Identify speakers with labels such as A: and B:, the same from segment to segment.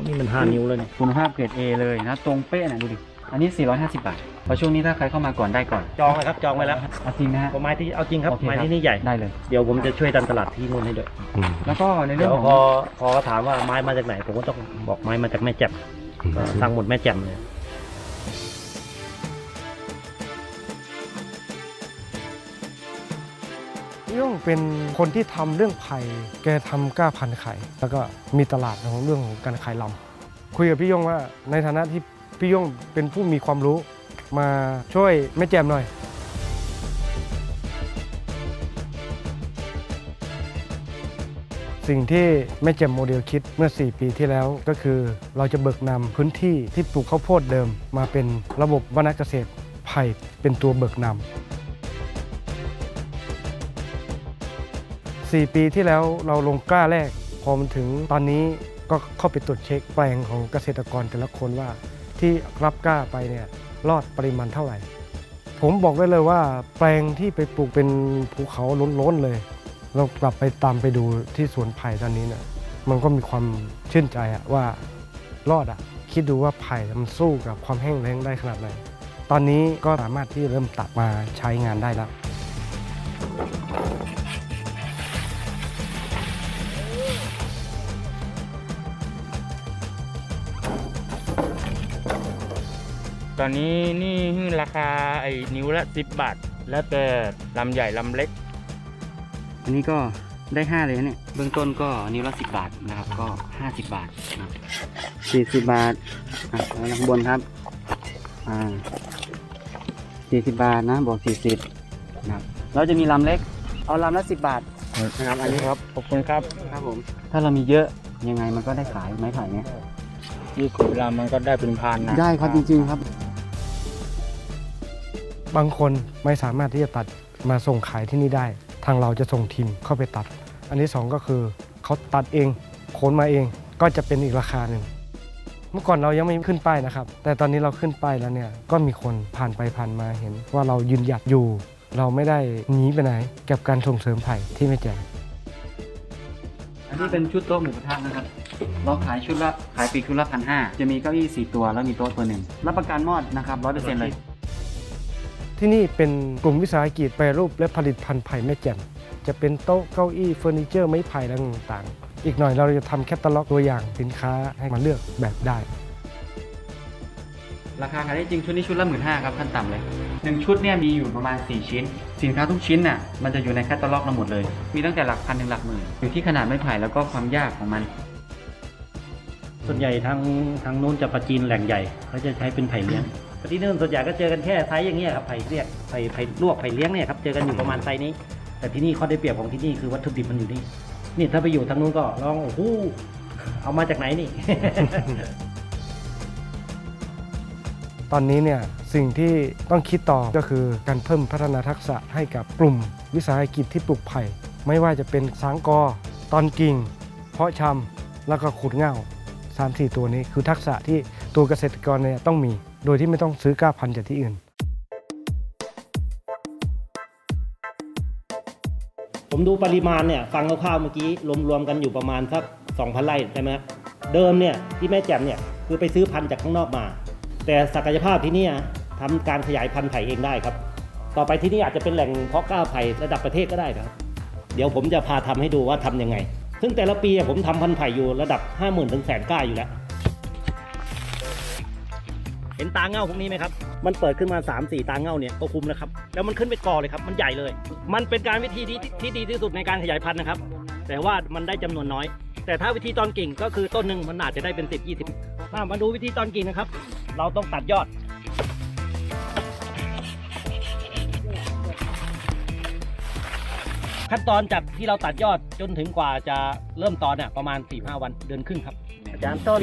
A: นี่มันห้านิ้วแล้วเนี่ย
B: คุณภาพเกรด A เลยนะ ตรงเป๊ะนะดูดิ อันนี้ 450 บาทเพราะช่วงนี้ถ้าใครเข้ามาก่อนได้ก่อน
A: จองเลยครับจองไว้แล้ว
B: เอาจริงนะฮะ
A: ผมไม้ที่เอาจริงครับ
B: โอเค
A: ไม้
B: ครับ
A: ที่นี่ใหญ่
B: ได้เลย
A: เดี๋ยวผมจะช่วยดันตลาดที่นู่นให้ด้วย
B: แล้วก็ในเรื่
A: เดี๋
B: อยง
A: ว
B: ของ
A: พอพอถามว่าไม้มาจากไหน ผมก็ต้องบอกไม้มาจากแม่แจ่มก็สั่งหมดแม่แจ่มเลย
C: งเป็นคนที่ทำเรื่องไผ่แกทำกล้าพันไข่ แล้วก็มีตลาดของเรื่องของการขายลำคุยกับพี่ย่งว่าในฐานะที่พี่ย่งเป็นผู้มีความรู้มาช่วยแม่แจมหน่อยสิ่งที่แม่แจ่มโมเดลคิดเมื่อ 4 ปีที่แล้วก็คือเราจะเบิกนำพื้นที่ที่ปลูกข้าวโพดเดิม มาเป็นระบบวนาเกษตรไผ่เป็นตัวเบิกนำ 4 ปีที่แล้วเราลงกล้าแรก พอมันถึงตอนนี้ก็เข้าไปตรวจเช็คแปลงของเกษตรกรแต่ละคนว่า ที่รับกล้าไปเนี่ยรอดปริมาณเท่าไหร่ ผมบอกได้เลยว่า แปลงที่ไปปลูกเป็นภูเขาล้นๆเลย เรากลับไปตามไปดูที่สวนไผ่ตอนนี้เนี่ยมันก็มีความชื่นใจอะว่ารอดอะคิดดูว่าไผ่มันสู้กับความแห้งแล้งได้ขนาดไหนตอนนี้ก็สามารถที่เริ่มตัดมาใช้งานได้แล้ว
D: อนนี้นี่ราคาไอ้นิ้วละสิบบาท แล้วแต่ลำใหญ่ลำเล็ก
B: อันนี้ก็ได้ 5 เลยนะเนี่ย เบื้องต้นก็นิ้วละ 10 บาทนะครับ ก็ 50 บาทนะครับ40 บาท อะแล้วข้างบนครับ อ่า40 บาทนะบวก40นะครับเราจะมีลำเล็ก เอาลำละ 10 บาทนะครับ อันนี้ครับ
D: ขอบคุณครับ
B: ครับผม ถ้าเรามีเยอะยังไงมันก็ได้ขายไม้ไผ่เนี่ย
D: ยี่สิบลำมันก็ได้เป็นพันนะ
B: ได้ครับจริงๆครับ
C: บางคนไม่สามารถที่จะตัดมาส่งขายที่นี่ได้ ทางเราจะส่งทีมเข้าไปตัด อันที่สองก็คือเขาตัดเองโคนมาเองก็จะเป็นอีกราคาหนึ่งเมื่อก่อนเรายังไม่ขึ้นป้ายนะครับ แต่ตอนนี้เราขึ้นป้ายแล้วเนี่ยก็มีคนผ่านไปผ่านมาเห็น ว่าเรายืนหยัดอยู่ เราไม่ได้หนีไปไหนกับการส่งเสริมไผ่ที่ไม่แจ่
B: อันนี้เป็นชุดโต๊ะหมูกระทะนะครับ เราขายชุดละขายปีชุดละพันห้าจะมีเก้าอี้สี่ตัวแล้วมีโต๊ะตัวหนึ่งรับประกันมอดนะครับร้อยเปอร์เซ็นต์เลย
C: ที่นี่เป็นกลุ่มวิสาหกิจแปรรูปและผลิตภัณฑ์ไผ่แม่แจ่มจะเป็นโต๊ะเก้าอี้เฟอร์นิเจอร์ไม้ไผ่และต่างๆ อีกหน่อยเราจะทำแคตตาล็อกตัวอย่างสินค้าให้มาเลือกแบบได้
B: ราคาขายได้จริงชุดนี้ชุดละหมื่นห้าครับขั้นต่ำเลยหนึ่งชุดเนี่ยมีอยู่ประมาณ 4 ชิ้น สินค้าทุกชิ้นน่ะมันจะอยู่ในแคตตาล็อกเราหมดเลย มีตั้งแต่หลักพันถึงหลักหมื่นอยู่ที่ขนาดไม้ไผ่แล้วก็ความยากของมัน
A: ส่วนใหญ่ทางทางนู้นจะประจีนแหล่งใหญ่เขาจะใช้เป็นไผ่เลี้ยง แต่ที่นู่นส่วนใหญ่ก็เจอกันแค่ไซส์อย่างเงี้ยครับไผ่เรียกไผ่ไผ่ลวกไผ่เลี้ยงเนี่ยครับเจอกันอยู่ประมาณไซส์นี้ แต่ที่นี่ข้อได้เปรียบของที่นี่คือวัตถุดิบมันอยู่นี่นี่ถ้าไปอยู่ทางนู้นก็ลองโอ้โหเอามาจากไหนนี่
C: ตอนนี้เนี่ยสิ่งที่ต้องคิดต่อก็คือการเพิ่มพัฒนาทักษะให้กับกลุ่ม วิสาหกิจที่ปลูกไผ่ ไม่ว่าจะเป็นสางกอ ตอนกิ่ง เพาะชำแล้วก็ขุดเง่าสามสี่ตัวนี้คือทักษะที่ตัวเกษตรกรเนี่ยต้องมี โดยที่ไม่ต้องซื้อก้าพันจากที่อื่น
A: ผมดูปริมาณเนี่ยฟังคร่าวๆเมื่อกี้รวมๆกันอยู่ประมาณสัก2,000ไร่ใช่ไหมครับเดิมเนี่ยที่แม่แจ่มเนี่ยคือไปซื้อพันธุ์จากข้างนอกมา แต่ศักยภาพที่นี่ทำการขยายพันธุ์ไผ่เองได้ครับ ต่อไปที่นี่อาจจะเป็นแหล่งเพาะกล้าไผ่ระดับประเทศก็ได้ครับ เดี๋ยวผมจะพาทำให้ดูว่าทำยังไง ซึ่งแต่ละปีผมทำพันธุ์ไผ่อยู่ระดับ 5 0,000 ถึงแสนก้าอยู่แล้ว ห็นตาเง่าพวกนี้ไหมครับ มันเปิดขึ้นมา 3 4 ตาเง่าเนี่ยก็คุ้มแล้วครับ แล้วมันขึ้นไปกอเลยครับ มันใหญ่เลย มันเป็นการวิธีที่ที่ดีที่สุดในการขยายพันธุ์นะครับ แต่ว่ามันได้จำนวนน้อย แต่ถ้าวิธีตอนกิ่งก็คือต้นหนึ่งมันอาจจะได้เป็น 10 20มามาดูวิธีตอนกิ่งนะครับ เราต้องตัดยอด ขั้นตอนจากที่เราตัดยอดจนถึงกว่าจะเริ่มตอนเนี่ยประมาณ4-5วันเดือนครึ่งครับ
E: อาจารย์ต้น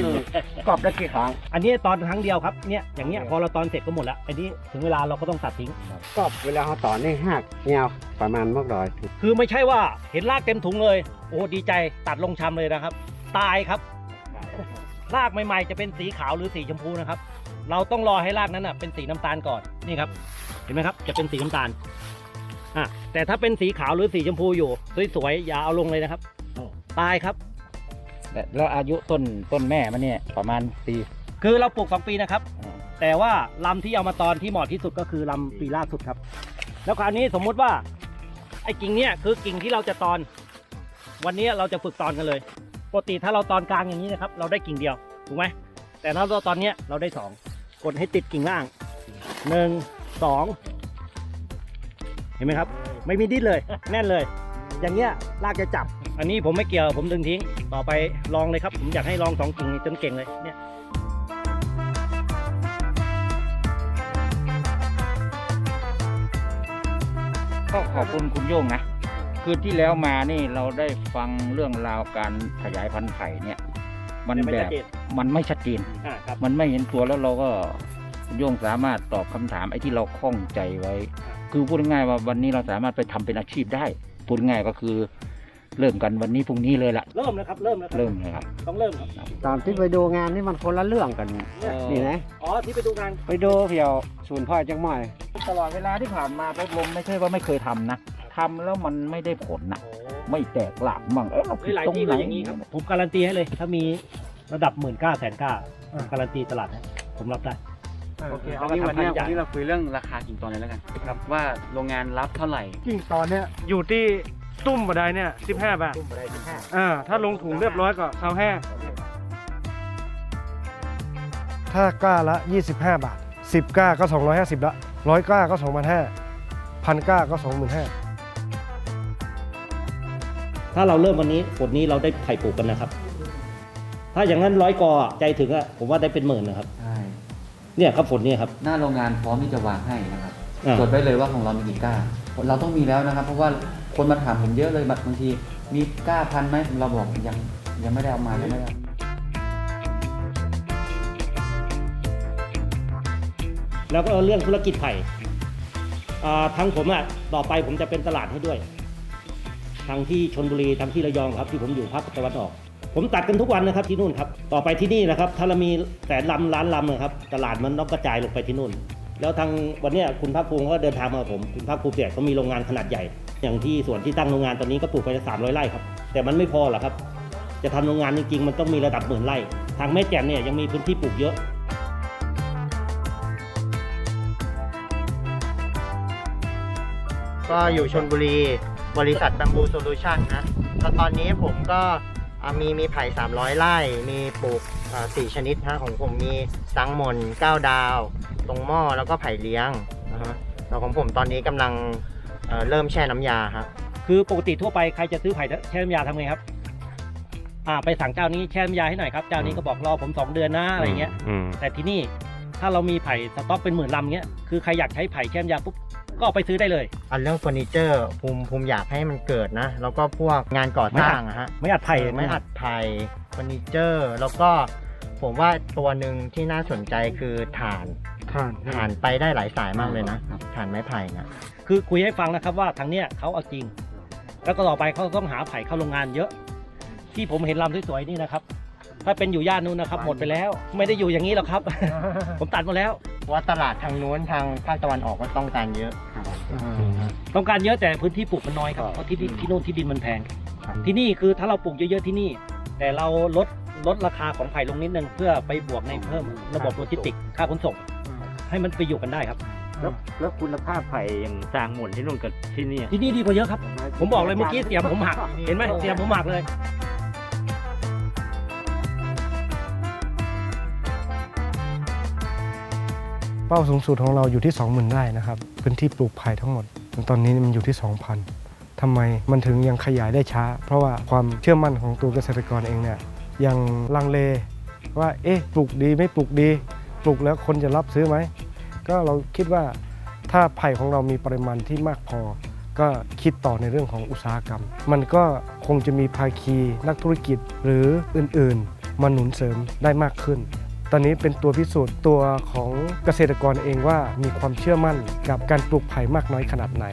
E: กรอบได้กี่ครั้ง
A: อันนี้ตอนครั้งเดียวครับเนี่ยอย่างเงี้ยพอเราตอนเสร็จก็หมดแล้วอันนี้ถึงเวลาเราก็ต้องตัดทิ้ง
E: กรอบเวลาเขาต่อนี่หักเงาประมาณมากดอย
A: คือไม่ใช่ว่าเห็นรากเต็มถุงเลย โอ้ดีใจตัดลงชำเลยนะครับ ตายครับ รากใหม่ๆ จะเป็นสีขาวหรือสีชมพูนะครับ เราต้องรอให้รากนั้นอะเป็นสีน้ำตาลก่อนนี่ครับ เห็นไหมครับ จะเป็นสีน้ำตาลอะแต่ถ้าเป็นสีขาวหรือสีชมพูอยู่สวยๆอย่าเอาลงเลยนะครับตายครับ
F: และแล้วอายุต้นต้นแม่มันเนี่ยประมาณปี
A: คือเราปลูก 2 ปีนะครับ แต่ว่าลำที่เอามาตอนที่เหมาะที่สุดก็คือลำปีล่าสุดครับ แล้วคราวนี้สมมุติว่าไอ้กิ่งเนี้ยคือกิ่งที่เราจะตอน วันนี้เราจะฝึกตอนกันเลยปกติถ้าเราตอนกลางอย่างนี้นะครับ เราได้กิ่งเดียวถูกไหมแต่ถ้าเราตอนเนี้ยเราได้สองกดให้ติดกิ่งล่างหนึ่งสองเห็นไหมครับ ไม่มีดิ้นเลย แน่นเลย อย่างเงี้ยลากจะจับ อันนี้ผมไม่เกี่ยวผมดึงทิ้ง ต่อไปลองเลยครับ ผมอยากให้ลองสองกิ่งนี้จนเก่งเลยเนี่ย
F: ก็ขอบคุณคุณโย่งนะ คือที่แล้วมานี่เราได้ฟังเรื่องราวการขยายพันธุ์ไผ่เนี่ย มัน
A: ยังไม่
F: แบ
A: ชั
F: บ
A: ดเจน
F: มันไม่ชัดเจน
A: อ่าครับ
F: มันไม่เห็นตัวแล้วเราก็คุณโย่งสามารถตอบคำถามไอ้ที่เราข้องใจไว้ คือพูดง่ายๆว่าวันนี้เราสามารถไปทำเป็นอาชีพได้ พูดง่ายก็คือ เริ่มกันวันนี้พรุ่งนี้เลยละ
A: เริ่มแล้วครับ เริ่มแล้วคบ
F: เริ่มเลยครับ
A: ต้องเริ่มครับ
E: ตอนที่ไปดูงานนี่มันคนละเรื่องกัน นี่นะ
A: อ๋อที่ไปดูงาน
E: ไปดูเพียวศูนย์พ่อจังหม่อย
F: ตลอดเวลาที่ผ่านมาไปลมไม่ใช่ว่าไม่เคยทำนะทำแล้วมันไม่ได้ผลนะไม่แตกหลากมั่งเอ๊ะเราผิด
A: หลาย
F: ตรง
A: ที่
F: ไหน
A: ก็อย่างนี้ครับ ผมการันตีให้เลย ถ้ามีระดับหมื่นก้าแสนก้าผมการันตีตลาดนะผมรับได้
B: โอเคเอางี้วันเนี้ยวันนี้เราคุยเรื่องราคากิ่งตอนเลยแล้วกันครับว่าโรงงานรับเท่าไหร่
C: กิ่งตอนเนี้ยอยู่ที่ ตุ้มบันไดเนี่ย15 บาทอ่า ถ้าลงถุงเรียบร้อยก็เซาแห้ถ้าก้าละ 25 บาท 10 ก้าก็ 250 ละร้อยก้าก็ 2,500พันก้าก็ 25,000
A: ถ้าเราเริ่มวันนี้ผลนี้เราได้ไผ่ปลูกกันนะครับ ถ้าอย่างนั้นร้อยกอใจถึงอะผมว่าได้เป็นหมื่นนะครับ
B: ใช่
A: เนี่ยครับผลเนี่ยครับ
B: หน้าโรงงานพร้อมที่จะวางให้นะครับ
A: อ่า
B: จดไว้เลยว่าของเรามีกี่ก้าเราต้องมีแล้วนะครับ เพราะว่าคนมาถามผมเยอะเลยบางทีมีกล้าพันไหมเราบอกยังยังไม่ได้เอามายังไม่ได้
A: แล้วก็เรื่องธุรกิจไผ่อ่าทางผมอะต่อไปผมจะเป็นตลาดให้ด้วยทางที่ชนบุรีทางที่ระยองครับ ที่ผมอยู่ภาคตะวันออก ผมตัดกันทุกวันนะครับที่นู่นครับต่อไปที่นี่นะครับ ถ้าเรามีแสนลำล้านลำนะครับ ตลาดมันต้องกระจายลงไปที่นู่น แล้วทางวันนี้คุณภาคภูมิก็เดินทางมาผม คุณภาคภูมิเนี่ยเขามีโรงงานขนาดใหญ่ อย่างที่ส่วนที่ตั้งโรงงานตอนนี้ก็ปลูกไปสามร้อยไร่ครับ แต่มันไม่พอหรอกครับ จะทำโรงงานจริงๆ มันต้องมีระดับหมื่นไร่ ทางแม่แจ่มเนี่ยยังมีพื้นที่ปลูกเยอะ
G: ก็อยู่ชนบุรีบริษัท Bamboo Solution นะแล้วตอนนี้ผมก็มีมีไผ่ 300 ไร่ มีปลูกสี่ชนิดฮะของผมมีสังมน9ดาว ตรงหม้อแล้วก็ไผ่เลี้ยงนะฮะแล้วของผมตอนนี้กำลัง เอ่อเริ่มแช่น้ำยาครับ
A: คือปกติทั่วไปใครจะซื้อไผ่แช่น้ำยาทำไงครับอ่าไปสั่งเจ้านี้แช่น้ำยาให้หน่อยครับเจ้านี้ก็บอกรอผมสองเดือนนะอะไรเงี้ยแต่ที่นี่ถ้าเรามีไผ่สต็อกเป็นหมื่นลำเงี้ยคือใครอยากใช้ไผ่แช่น้ำยาปุ๊บก็เอาไปซื้อได้เลย
G: อันเรื่องเฟอร์นิเจอร์ภูมิภูมิอยากให้มันเกิดนะ แล้วก็พวกงานก่อสร้างอะฮะ
A: ไม่อัดไผ่
G: เออไม่อัดไผ่เฟอร์นิเจอร์ แล้วก็ผมว่าตัวหนึ่งที่น่าสนใจคือถ่าน
C: ผ่าน
G: ถ่านไปได้หลายสายมากเลยนะถ่านไม้ไผ่นะ
A: คือคุยให้ฟังนะครับว่าทางเนี้ยเขาเอาจริง แล้วก็ต่อไปเขาต้องหาไผ่เข้าโรงงานเยอะ ที่ผมเห็นลำสวยๆนี่นะครับ ถ้าเป็นอยู่ย่านนู้นนะครับหมดไปแล้ว ไม่ได้อยู่อย่างนี้หรอกครับ ผมตัดหมดแล้ว
G: เพราะว่าตลาดทางนู้นทางภาคตะวันออกก็ต้องการเยอะ
A: ต้องการเยอะแต่พื้นที่ปลูกมันน้อยครับเพราะที่ดินที่โน่นที่ดินมันแพง
G: ครับ
A: ที่นี่คือถ้าเราปลูกเยอะๆที่นี่ แต่เราลดลดราคาของไผ่ลงนิดนึงเพื่อไปบวกในเพิ่มระบบโลจิสติกส์ค่าขนส่ง ให้มันไปอยู่กันได้ครับ
D: แล้วแล้วคุณภาพไผ่อย่างจางหมุนที่นู่นกับที่นี่
A: ที่นี่ดีกว่าเยอะครับ ผมบอกเลยเมื่อกี้เสียมผมหัก เห็นไหมเสียมผมหักเลย
C: เป้าสูงสุดของเราอยู่ที่ 20,000ไร่นะครับ พื้นที่ปลูกไผ่ทั้งหมด ตอนนี้มันอยู่ที่ 2,000ทำไมมันถึงยังขยายได้ช้า เพราะว่าความเชื่อมั่นของตัวเกษตรกรเองเนี่ยยังลังเลว่าเอ๊ะปลูกดีไม่ปลูกดี ปลูกแล้วคนจะรับซื้อไหม ก็เราคิดว่าถ้าไผ่ของเรามีปริมาณที่มากพอ ก็คิดต่อในเรื่องของอุตสาหกรรม มันก็คงจะมีภาคีนักธุรกิจหรืออื่นๆ มาหนุนเสริมได้มากขึ้น ตอนนี้เป็นตัวพิสูจน์ตัวของเกษตรกรเองว่ามีความเชื่อมั่นกับการปลูกไผ่มากน้อยขนาดไหน